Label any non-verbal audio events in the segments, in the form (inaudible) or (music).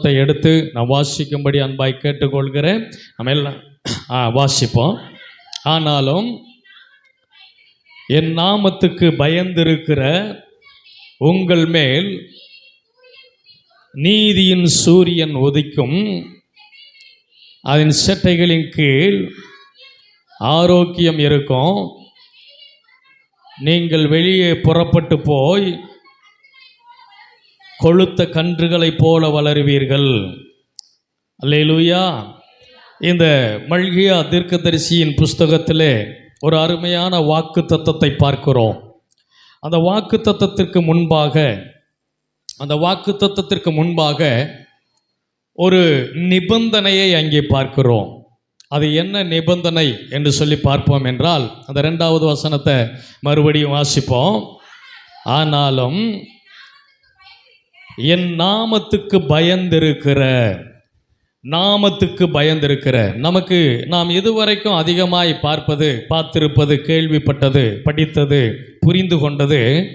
வசனத்தை எடுத்து நான் வாசிக்கும்படி அன்பாய் கேட்டுக்கொள்கிறேன். நம்ம எல்லாம் ஆ, வாசிப்போம். ஆனாலும் என் நாமத்துக்கு பயந்திருக்கிற உங்கள் மேல் நீதியின் சூரியன் உதிக்கும். அதன் சட்டைகளின் கீழ் ஆரோக்கியம் இருக்கும். நீங்கள் வெளியே புறப்பட்டு போய் கொழுத்த கன்றுகளைப் போல வளருவீர்கள். அல்லேலூயா. இந்த மல்கியா தீர்க்கதரிசியின் புஸ்தகத்திலே ஒரு அருமையான வாக்கு தத்தத்தை பார்க்கிறோம். அந்த வாக்கு தத்தத்திற்கு முன்பாக அந்த வாக்கு தத்தத்திற்கு முன்பாக ஒரு நிபந்தனையை அங்கே பார்க்கிறோம். அது என்ன நிபந்தனை என்று சொல்லி பார்ப்போம் என்றால் அந்த ரெண்டாவது வசனத்தை மறுபடியும் வாசிப்போம். ஆனாலும் என் நாமத்துக்கு பயந்திருக்கிற நாமத்துக்கு பயந்திருக்கிற நமக்கு நாம் இதுவரைக்கும் அதிகமாய் பார்ப்பது பார்த்திருப்பது கேள்விப்பட்டது படித்தது புரிந்து கொண்டது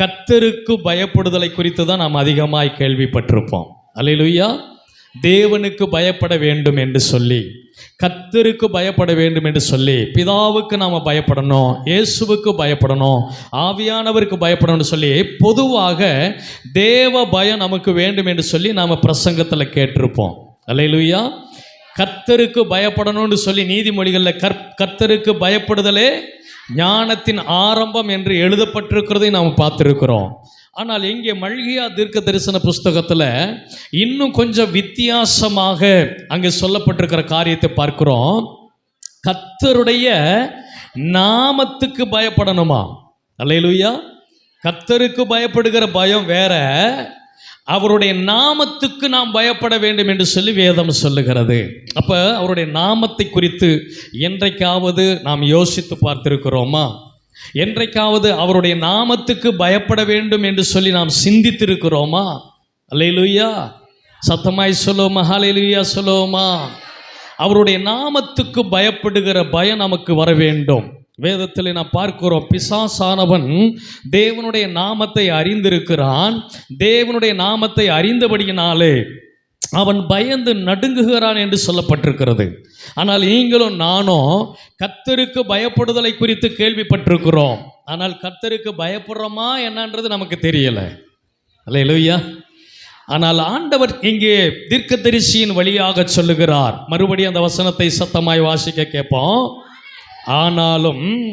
கத்தருக்கு பயப்படுதலை குறித்து தான் நாம் அதிகமாய் கேள்விப்பட்டிருப்போம். அல்லேலூயா. தேவனுக்கு பயப்பட வேண்டும் என்று சொல்லி கத்தருக்கு பயப்பட வேண்டும் என்று சொல்லி பிதாவுக்கு நாம் பயப்படணும் இயேசுவுக்கு பயப்படணும் ஆவியானவருக்கு பயப்படணும்னு சொல்லி பொதுவாக தேவ பயம் நமக்கு வேண்டும் என்று சொல்லி நாம் பிரசங்கத்தில் கேட்டிருப்போம். அலையிலுயா கத்தருக்கு பயப்படணும்னு சொல்லி நீதிமொழிகளில் கற் கத்தருக்கு பயப்படுதலே ஞானத்தின் ஆரம்பம் என்று எழுதப்பட்டிருக்கிறதை நாம் பார்த்துருக்கிறோம். ஆனால் இங்கே மல்கியா தீர்க்க தரிசன புஸ்தகத்தில் இன்னும் கொஞ்சம் வித்தியாசமாக அங்கே சொல்லப்பட்டிருக்கிற காரியத்தை பார்க்கிறோம். கர்த்தருடைய நாமத்துக்கு பயப்படணுமா? அல்லேலூயா. கர்த்தருக்கு பயப்படுகிற பயம் வேற. அவருடைய நாமத்துக்கு நாம் பயப்பட வேண்டும் என்று சொல்லி வேதம் சொல்லுகிறது. அப்போ அவருடைய நாமத்தை குறித்து என்றைக்காவது நாம் யோசித்து பார்த்திருக்கிறோமா? என்றைக்காவது அவருடைய நாமத்துக்கு பயப்பட வேண்டும் என்று சொல்லி நாம் சிந்தித்திருக்கிறோமா? அல்லேலூயா. சத்தமாய் சொல்லுவோமா? ஹalleluya சொல்லுவோமா? அவருடைய நாமத்துக்கு பயப்படுகிற பயம் நமக்கு வர வேண்டும். வேதத்தில் நாம் பார்க்கிறோம் பிசாசானவன் தேவனுடைய நாமத்தை அறிந்திருக்கிறான். தேவனுடைய நாமத்தை அறிந்தபடியினாலே (laughs) அவன் பயந்து நடுங்குகிறான் என்று சொல்லப்பட்டிருக்கிறது. ஆனால் நீங்களும் நானும் கர்த்தருக்கு பயப்படுதலை குறித்து கேள்விப்பட்டிருக்கிறோம். ஆனால் கர்த்தருக்கு பயப்படுறோமா என்னன்றது நமக்கு தெரியல. அல்ல ஆனால் ஆண்டவர் இங்கே தீர்க்கதரிசியின் வழியாக சொல்லுகிறார். மறுபடியும் அந்த வசனத்தை சத்தமாய் வாசிக்க கேட்போம். ஆனாலும்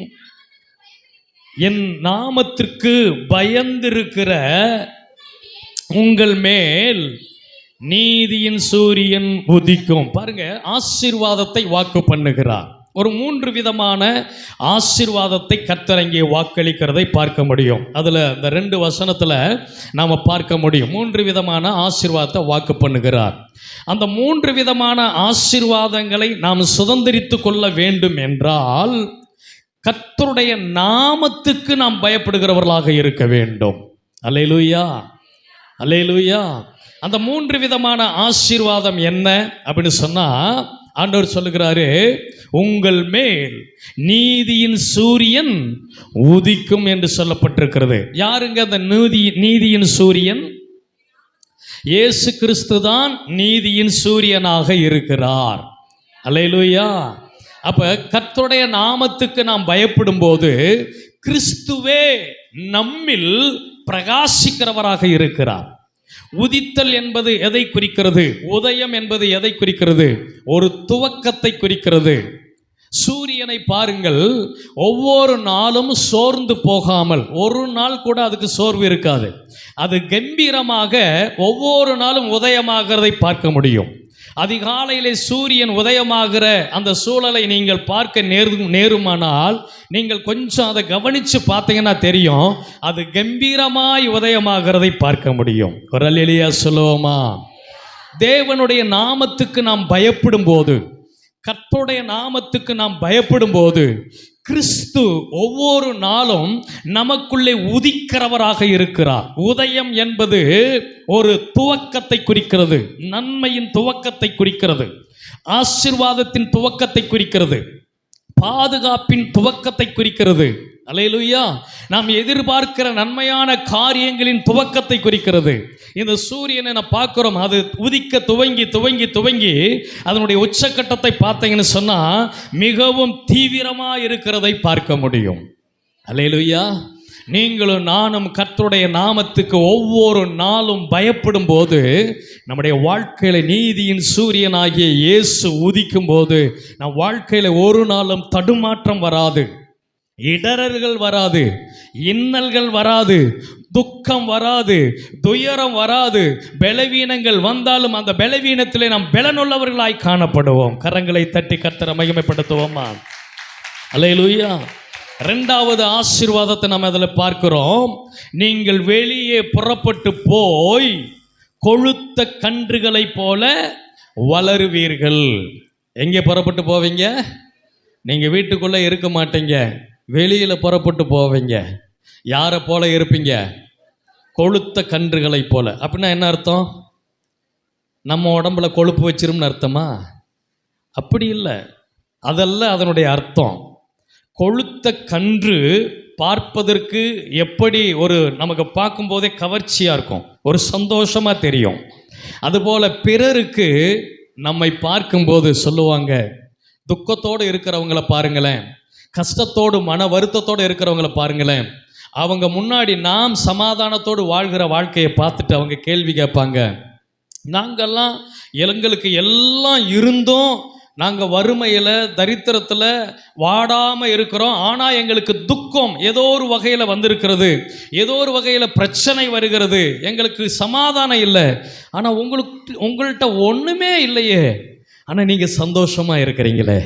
என் நாமத்திற்கு பயந்திருக்கிற உங்கள் மேல் நீதியின் சூரியன் உதிக்கும். பாருங்க ஆசீர்வாதத்தை வாக்கு பண்ணுகிறார். ஒரு மூன்று விதமான ஆசிர்வாதத்தை கத்தரங்கிய வாக்களிக்கிறதை பார்க்க முடியும். அதில் இந்த ரெண்டு வசனத்தில் நாம் பார்க்க முடியும். மூன்று விதமான ஆசிர்வாதத்தை வாக்கு பண்ணுகிறார். அந்த மூன்று விதமான ஆசிர்வாதங்களை நாம் சுதந்திரித்து கொள்ள வேண்டும் என்றால் கத்தருடைய நாமத்துக்கு நாம் பயப்படுகிறவர்களாக இருக்க வேண்டும். அலையலூயா. அலையலூயா. அந்த மூன்று விதமான ஆசீர்வாதம் என்ன? அப்படின்னு சொன்னா ஆண்டவர் சொல்லுகிறாரு உங்கள் மேல் நீதியின் சூரியன் உதிக்கும் என்று சொல்லப்பட்டிருக்கிறது. யாருங்க அந்த நீதி நீதியின் சூரியன்? இயேசு கிறிஸ்து தான் நீதியின் சூரியனாக இருக்கிறார். அல்லேலூயா. அப்ப கத்துடைய நாமத்துக்கு நாம் பயப்படும் போது கிறிஸ்துவே நம்மில் பிரகாசிக்கிறவராக இருக்கிறார். உதித்தல் என்பது எதை குறிக்கிறது? உதயம் என்பது எதை குறிக்கிறது? ஒரு துவக்கத்தை குறிக்கிறது. சூரியனை பாருங்கள் ஒவ்வொரு நாளும் சோர்ந்து போகாமல் ஒரு நாள் கூட அதுக்கு சோர்வு இருக்காது. அது கம்பீரமாக ஒவ்வொரு நாளும் உதயமாகிறதை பார்க்க முடியும். அதிகாலையிலே சூரியன் உதயமாகிற அந்த சூழலை நீங்கள் பார்க்க நேரு நேருமானால் நீங்கள் கொஞ்சம் அதை கவனித்து பார்த்தீங்கன்னா தெரியும். அது கம்பீரமாய் உதயமாகிறதை பார்க்க முடியும். குரல் எளியா சொல்லுவோமா? தேவனுடைய நாமத்துக்கு நாம் பயப்படும் போது கர்த்தருடைய நாமத்துக்கு நாம் பயப்படும் போது கிறிஸ்து ஒவ்வொரு நாளும் நமக்குள்ளே உதிக்கிறவராக இருக்கிறார். உதயம் என்பது ஒரு துவக்கத்தை குறிக்கிறது. நன்மையின் துவக்கத்தை குறிக்கிறது. ஆசீர்வாதத்தின் துவக்கத்தை குறிக்கிறது. பாதுகாப்பின் துவக்கத்தை குறிக்கிறது. அலையலுயா நாம் எதிர்பார்க்கிற நன்மையான காரியங்களின் துவக்கத்தை குறிக்கிறது. இந்த சூரியனை நான் பார்க்குறோம். அது உதிக்க துவங்கி துவங்கி துவங்கி அதனுடைய உச்சக்கட்டத்தை பார்த்தீங்கன்னு சொன்னால் மிகவும் தீவிரமாக இருக்கிறதை பார்க்க முடியும். அலையலுயா நீங்களும் நானும் கர்த்தருடைய நாமத்துக்கு ஒவ்வொரு நாளும் பயப்படும் போது நம்முடைய வாழ்க்கையில நீதியின் சூரியனாகிய இயேசு உதிக்கும் போது நம் வாழ்க்கையில ஒரு நாளும் தடுமாற்றம் வராது. இடரல்கள் வராது இன்னல்கள் வராது துக்கம் வராது துயரம் வராது. பலவீனங்கள் வந்தாலும் அந்த பலவீனத்திலே நாம் பலனுள்ளவர்களாய் காணப்படுவோம். கரங்களை தட்டி கர்த்தரை மகிமைப்படுத்துவோமா? அலையலூயா ரெண்டாவது ஆசீர்வாதத்தை நம்ம அதில் பார்க்கிறோம். நீங்கள் வெளியே புறப்பட்டு போய் கொழுத்த கன்றுகளைப் போல வளருவீர்கள். எங்கே புறப்பட்டு போவீங்க? நீங்கள் வீட்டுக்குள்ளே இருக்க மாட்டீங்க. வெளியில் புறப்பட்டு போவீங்க. யாரை போல இருப்பீங்க? கொழுத்த கன்றுகளைப் போல. அப்படின்னா என்ன அர்த்தம்? நம்ம உடம்புல கொழுப்பு வச்சிரும்னு அர்த்தமா? அப்படி இல்லை. அதல்ல அதனுடைய அர்த்தம். கொழுத்த கன்று பார்ப்பதற்கு எப்படி ஒரு நமக்கு பார்க்கும்போதே கவர்ச்சியாக இருக்கும். ஒரு சந்தோஷமாக தெரியும். அதுபோல் பிறருக்கு நம்மை பார்க்கும்போது சொல்லுவாங்க துக்கத்தோடு இருக்கிறவங்கள பாருங்களேன். கஷ்டத்தோடு மன வருத்தத்தோடு இருக்கிறவங்கள பாருங்களேன். அவங்க முன்னாடி நாம் சமாதானத்தோடு வாழ்கிற வாழ்க்கையை பார்த்துட்டு அவங்க கேள்வி கேட்பாங்க. நாங்கள்லாம் எங்களுக்கு எல்லாம் இருந்தும் நாங்கள் வறுமையில் தரித்திரத்தில் வாடாமல் இருக்கிறோம். ஆனால் எங்களுக்கு துக்கம் ஏதோ ஒரு வகையில் வந்திருக்கிறது. ஏதோ ஒரு வகையில் பிரச்சனை வருகிறது. எங்களுக்கு சமாதானம் இல்லை. ஆனால் உங்களுக்கு உங்கள்கிட்ட ஒன்றுமே இல்லையே. ஆனால் நீங்கள் சந்தோஷமாக இருக்கிறீங்களே.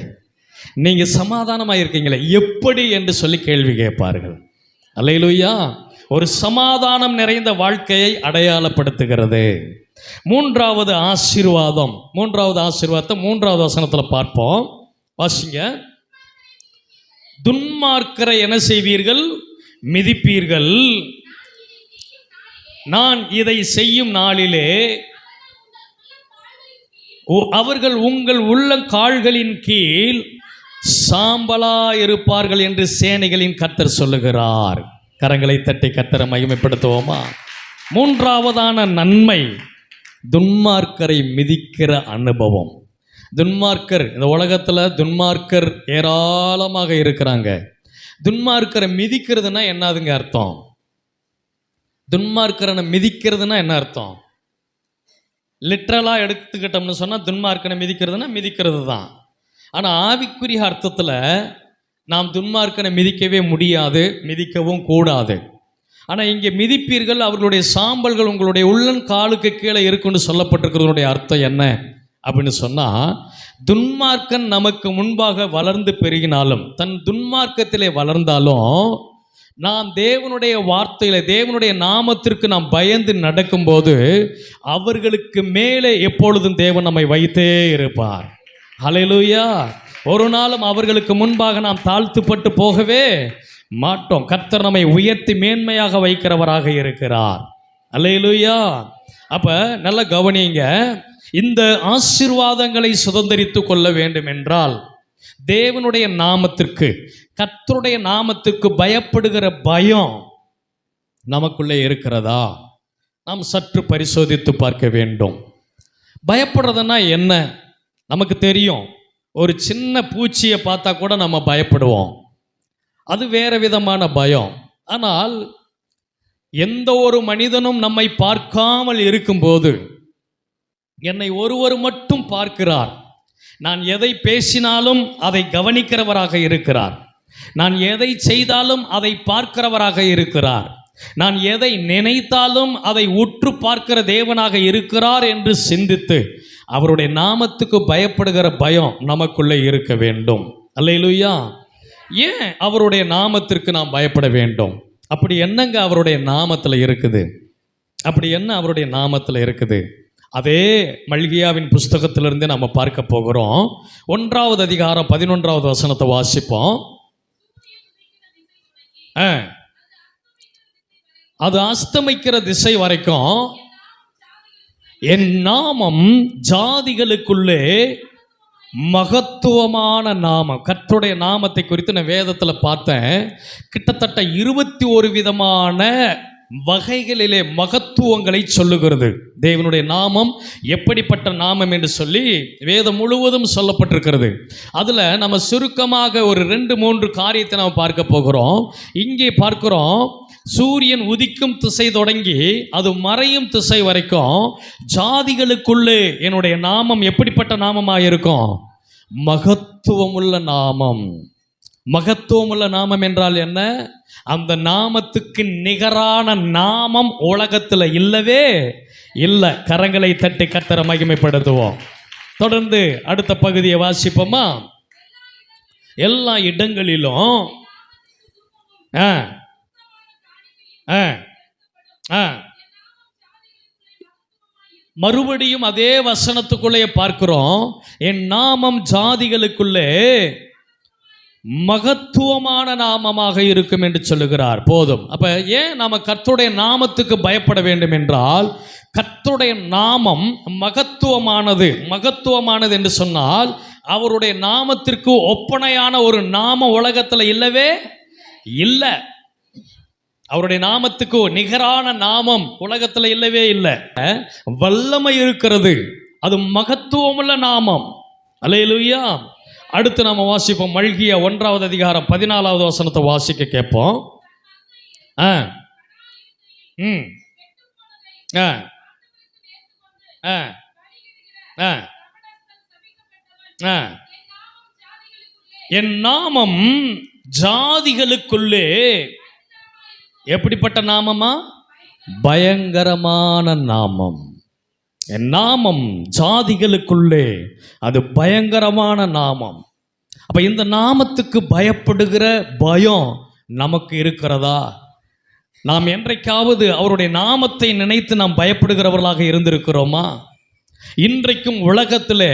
நீங்கள் சமாதானமாக இருக்கீங்களே எப்படி என்று சொல்லி கேள்வி கேட்பார்கள். அல்லையிலுயா ஒரு சமாதானம் நிறைந்த வாழ்க்கையை அடையாளப்படுத்துகிறது. மூன்றாவது ஆசீர்வாதம். மூன்றாவது ஆசீர்வாதத்தை மூன்றாவது வசனத்தில் பார்ப்போம். வாசிங்க. துன்மார்க்கரை என்ன செய்வீர்கள்? மிதிப்பீர்கள். நான் இதை செய்யும் நாளிலே உ- அவர்கள் உங்கள் உள்ள கால்களின் கீழ் சாம்பலா இருப்பார்கள் என்று சேனைகளின் கத்தர் சொல்லுகிறார். கரங்களை தட்டி கத்தரை மகிமைப்படுத்துவோமா? மூன்றாவதான நன்மை துன்மார்க்கரை மிதிக்கிற அனுபவம். துன்மார்க்கர் இந்த உலகத்தில் துன்மார்க்கர் ஏராளமாக இருக்கிறாங்க. துன்மார்க்கரை மிதிக்கிறதுனா என்னதுங்க அர்த்தம்? துன்மார்க்கரனை மிதிக்கிறதுனா என்ன அர்த்தம்? லிட்ரலாக எடுத்துக்கிட்டோம்னு சொன்னால் துன்மார்க்கனை மிதிக்கிறதுனா மிதிக்கிறது தான் ஆனால் ஆவிக்குரிய அர்த்தத்தில் நாம் துன்மார்க்கனை மிதிக்கவே முடியாது மிதிக்கவும் கூடாது. ஆனால் இங்கே மிதிப்பீர்கள் அவர்களுடைய சாம்பல்கள் உங்களுடைய உள்ளன் காலுக்கு கீழே இருக்குன்னு சொல்லப்பட்டிருக்கிறதுடைய அர்த்தம் என்ன? அப்படின்னு சொன்னால் துன்மார்க்கன் நமக்கு முன்பாக வளர்ந்து பெருகினாலும் தன் துன்மார்க்கத்திலே வளர்ந்தாலும் நாம் தேவனுடைய வார்த்தையில் தேவனுடைய நாமத்திற்கு நாம் பயந்து நடக்கும்போது அவர்களுக்கு மேலே எப்பொழுதும் தேவன் நம்மை வைத்தே இருப்பார். அலையலூயா ஒரு நாளும் அவர்களுக்கு முன்பாக நாம் தாழ்த்துப்பட்டு போகவே மாட்டோம். கர்த்தர் நம்மை உயர்த்தி மேன்மையாக வைக்கிறவராக இருக்கிறார். அலையலூயா அப்போ நல்ல கவனிங்க. இந்த ஆசீர்வாதங்களை சுதந்திரித்து கொள்ள வேண்டும் என்றால் தேவனுடைய நாமத்திற்கு கத்தருடைய நாமத்துக்கு பயப்படுகிற பயம் நமக்குள்ளே இருக்கிறதா? நாம் சற்று பரிசோதித்து பார்க்க வேண்டும். பயப்படுறதுன்னா என்ன? நமக்கு தெரியும். ஒரு சின்ன பூச்சியை பார்த்தா கூட நம்ம பயப்படுவோம். அது வேற விதமான பயம். ஆனால் எந்த ஒரு மனிதனும் நம்மை பார்க்காமல் இருக்கும்போது என்னை ஒருவர் மட்டும் பார்க்கிறார். நான் எதை பேசினாலும் அதை கவனிக்கிறவராக இருக்கிறார். நான் எதை செய்தாலும் அதை பார்க்கிறவராக இருக்கிறார். நான் எதை நினைத்தாலும் அதை உற்று பார்க்கிற தேவனாக இருக்கிறார் என்று சிந்தித்து அவருடைய நாமத்துக்கு பயப்படுகிற பயம் நமக்குள்ளே இருக்க வேண்டும். அல்லையிலுயா ஏன் அவருடைய நாமத்திற்கு நாம் பயப்பட வேண்டும்? அப்படி என்னங்க அவருடைய நாமத்தில் இருக்குது? அப்படி என்ன அவருடைய நாமத்தில் இருக்குது? அதே மல்கியாவின் புஸ்தகத்திலிருந்தே நம்ம பார்க்க போகிறோம். ஒன்றாவது அதிகாரம் பதினொன்றாவது வசனத்தை வாசிப்போம். ஆ. அது அஸ்தமிக்கிற திசை வரைக்கும் என் நாமம் ஜாதிகளுக்குள்ளே மகத்துவமான நாமம். கற்றுடைய நாமத்தை குறித்து நான் வேதத்தில் பார்த்தேன். கிட்டத்தட்ட இருபத்தி ஒரு விதமான வகைகளிலே மகத்துவங்களை சொல்லுகிறது. தேவனுடைய நாமம் எப்படிப்பட்ட நாமம் என்று சொல்லி வேதம் முழுவதும் சொல்லப்பட்டிருக்கிறது. அதில் நம்ம சுருக்கமாக ஒரு ரெண்டு மூன்று காரியத்தை நாம் பார்க்க போகிறோம். இங்கே பார்க்கிறோம் சூரியன் உதிக்கும் திசை தொடங்கி அது மறையும் திசை வரைக்கும் ஜாதிகளுக்குள்ளே என்னுடைய நாமம் எப்படிப்பட்ட நாமமாக இருக்கும் மகத்துவமுள்ள நாமம். மகத்துவமுள்ள நாமம் என்றால் என்ன? அந்த நாமத்துக்கு நிகரான நாமம் உலகத்தில் இல்லவே இல்லை. கரங்களை தட்டி கத்தர மகிமைப்படுத்துவோம். தொடர்ந்து அடுத்த பகுதியை வாசிப்போமா? எல்லா இடங்களிலும் ஆ ஆ ஆ. மறுபடியும் அதே வசனத்துக்குள்ளேயே பார்க்கிறோம். என் நாமம் ஜாதிகளுக்குள்ளே மகத்துவமான நாமமாக இருக்கும் என்று சொல்லுகிறார். போதும். அப்ப ஏன் நாம கர்த்தருடைய நாமத்துக்கு பயப்பட வேண்டும் என்றால் கர்த்தருடைய நாமம் மகத்துவமானது மகத்துவமானது என்று சொன்னால் அவருடைய நாமத்திற்கு ஒப்பனையான ஒரு நாம உலகத்துல இல்லவே இல்லை. அவருடைய நாமத்துக்கு நிகரான நாமம் உலகத்துல இல்லவே இல்லை. வல்லமை இருக்கிறது. அது மகத்துவமுள்ள நாமம். அல்லேலூயா. அடுத்து நாம் வாசிப்போம் மல்கிய ஒன்றாவது அதிகாரம் பதினாலாவது வசனத்தை வாசிக்க கேட்போம். ஆ. ம். ஆ. ஆ. ஆ. ஆ. என் நாமம் ஜாதிகளுக்குள்ளே எப்படிப்பட்ட நாமமா பயங்கரமான நாமம். என் நாமம் ஜாதிகளுக்குள்ளே அது பயங்கரமான நாமம். அப்போ இந்த நாமத்துக்கு பயப்படுகிற பயம் நமக்கு இருக்கிறதா? நாம் என்றைக்காவது அவருடைய நாமத்தை நினைத்து நாம் பயப்படுகிறவர்களாக இருந்திருக்கிறோமா? இன்றைக்கும் உலகத்தில்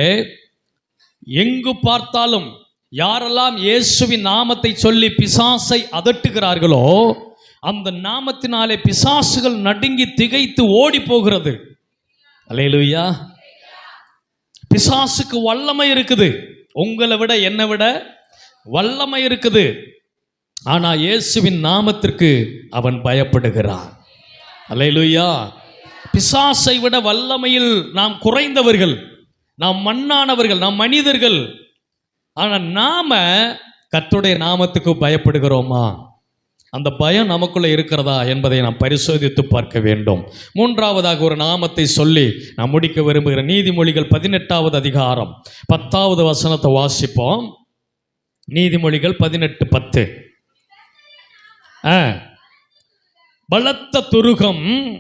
எங்கு பார்த்தாலும் யாரெல்லாம் இயேசுவின் நாமத்தை சொல்லி பிசாசை அதட்டுகிறார்களோ அந்த நாமத்தினாலே பிசாசுகள் நடுங்கி திகைத்து ஓடி போகிறது. அலையலுயா. பிசாசுக்கு வல்லமை இருக்குது. உங்களை விட என்னை விட வல்லமை இருக்குது. ஆனா இயேசுவின் நாமத்திற்கு அவன் பயப்படுகிறான். அலையலுயா. பிசாசை விட வல்லமையில் நாம் குறைந்தவர்கள் நாம் மண்ணானவர்கள் நாம் மனிதர்கள். ஆனா நாம கத்துடைய நாமத்துக்கு பயப்படுகிறோமா? அந்த பயம் நமக்குள்ள இருக்கிறதா என்பதை நாம் பரிசோதித்து பார்க்க வேண்டும். மூன்றாவதாக ஒரு நாமத்தை சொல்லி நான் முடிக்க விரும்புகிற நீதிமொழிகள் பதினெட்டாவது அதிகாரம் பத்தாவது வசனத்தை வாசிப்போம். நீதிமொழிகள் பதினெட்டு பத்து. ஆ. பலத்த துருகம்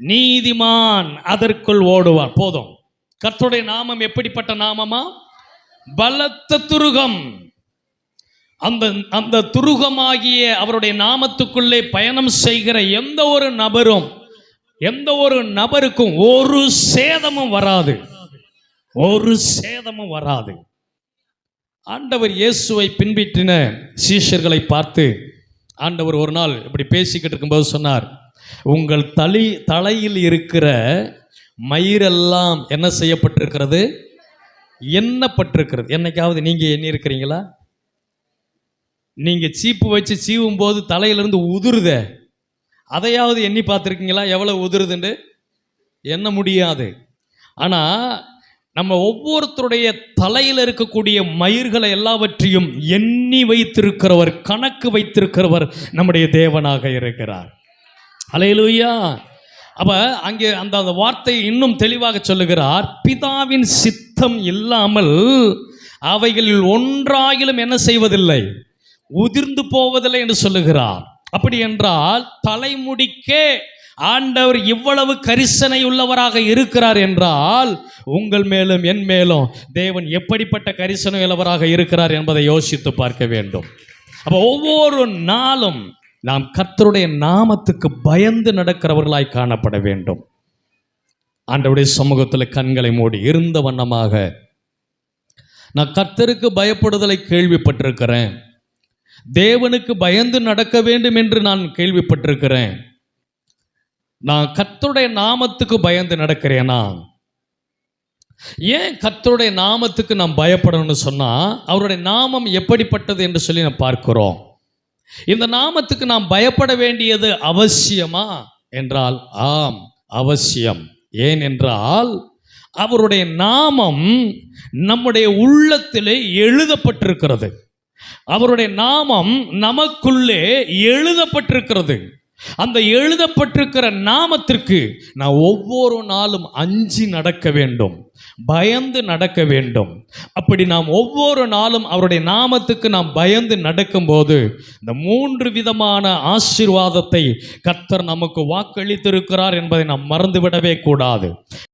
நீதிமான் அதற்குள் ஓடுவான். போதும். கர்த்தருடைய நாமம் எப்படிப்பட்ட நாமமா? பலத்த துருகம் அந்த அந்த துருகமாகிய அவருடைய நாமத்துக்குள்ளே பயணம் செய்கிற எந்த ஒரு நபரும் எந்த ஒரு நபருக்கும் ஒரு சேதமும் வராது. ஒரு சேதமும் வராது. ஆண்டவர் இயேசுவை பின்பற்றின சீஷர்களை பார்த்து ஆண்டவர் ஒரு நாள் இப்படி பேசிக்கிட்டு இருக்கும்போது சொன்னார் உங்கள் தலி தலையில் இருக்கிற மயிரெல்லாம் என்ன செய்யப்பட்டிருக்கிறது? எண்ணப்பட்டிருக்கிறது. என்னைக்காவது நீங்கள் எண்ணி இருக்கிறீங்களா நீங்கள் சீப்பு வச்சு சீவும் போது தலையிலிருந்து உதிருதே. அதையாவது எண்ணி பார்த்துருக்கீங்களா? எவ்வளோ உதிருதுண்டு எண்ண முடியாது. ஆனால் நம்ம ஒவ்வொருத்தருடைய தலையில் இருக்கக்கூடிய மயிர்களை எல்லாவற்றையும் எண்ணி வைத்திருக்கிறவர் கணக்கு வைத்திருக்கிறவர் நம்முடைய தேவனாக இருக்கிறார். அலையலூயா அப்போ அங்கே அந்த அந்த வார்த்தை இன்னும் தெளிவாக சொல்லுகிறார் பிதாவின் சித்தம் இல்லாமல் அவைகளில் ஒன்றாகிலும் என்ன செய்வதில்லை? உதிர்ந்து போவதில்லை என்று சொல்லுகிறார். அப்படி என்றால் தலைமுடிக்கே ஆண்டவர் இவ்வளவு கரிசனை உள்ளவராக இருக்கிறார் என்றால் உங்கள் மேலும் என் மேலும் தேவன் எப்படிப்பட்ட கரிசனை உள்ளவராக இருக்கிறார் என்பதை யோசித்து பார்க்க வேண்டும். அப்போ ஒவ்வொரு நாளும் நாம் கர்த்தருடைய நாமத்துக்கு பயந்து நடக்கிறவர்களாய் காணப்பட வேண்டும். ஆண்டவுடைய சமூகத்தில் கண்களை மூடி இருந்த வண்ணமாக நான் கர்த்தருக்கு பயப்படுதலை கேள்விப்பட்டிருக்கிறேன். தேவனுக்கு பயந்து நடக்க வேண்டும் என்று நான் கேள்விப்பட்டிருக்கிறேன். நான் கர்த்தருடைய நாமத்துக்கு பயந்து நடக்கிறேனா? ஏன் கத்தருடைய நாமத்துக்கு நாம் பயப்படணும்னு சொன்னால் அவருடைய நாமம் எப்படிப்பட்டது என்று சொல்லி நாம் பார்க்கிறோம். இந்த நாமத்துக்கு நாம் பயப்பட வேண்டியது அவசியமா? என்றால் ஆம் அவசியம். ஏன் என்றால் அவருடைய நாமம் நம்முடைய உள்ளத்திலே எழுதப்பட்டிருக்கிறது. அவருடைய நாமம் நமக்குள்ளே எழுதப்பட்டிருக்கிறது. அந்த எழுதப்பட்டிருக்கிற நாமத்திற்கு நான் ஒவ்வொரு நாளும் அஞ்சு நடக்க வேண்டும் பயந்து நடக்க வேண்டும். அப்படி நாம் ஒவ்வொரு நாளும் அவருடைய நாமத்துக்கு நாம் பயந்து நடக்கும்போது இந்த மூன்று விதமான ஆசீர்வாதத்தை கர்த்தர் நமக்கு வாக்களித்திருக்கிறார் என்பதை நாம் மறந்துவிடவே கூடாது.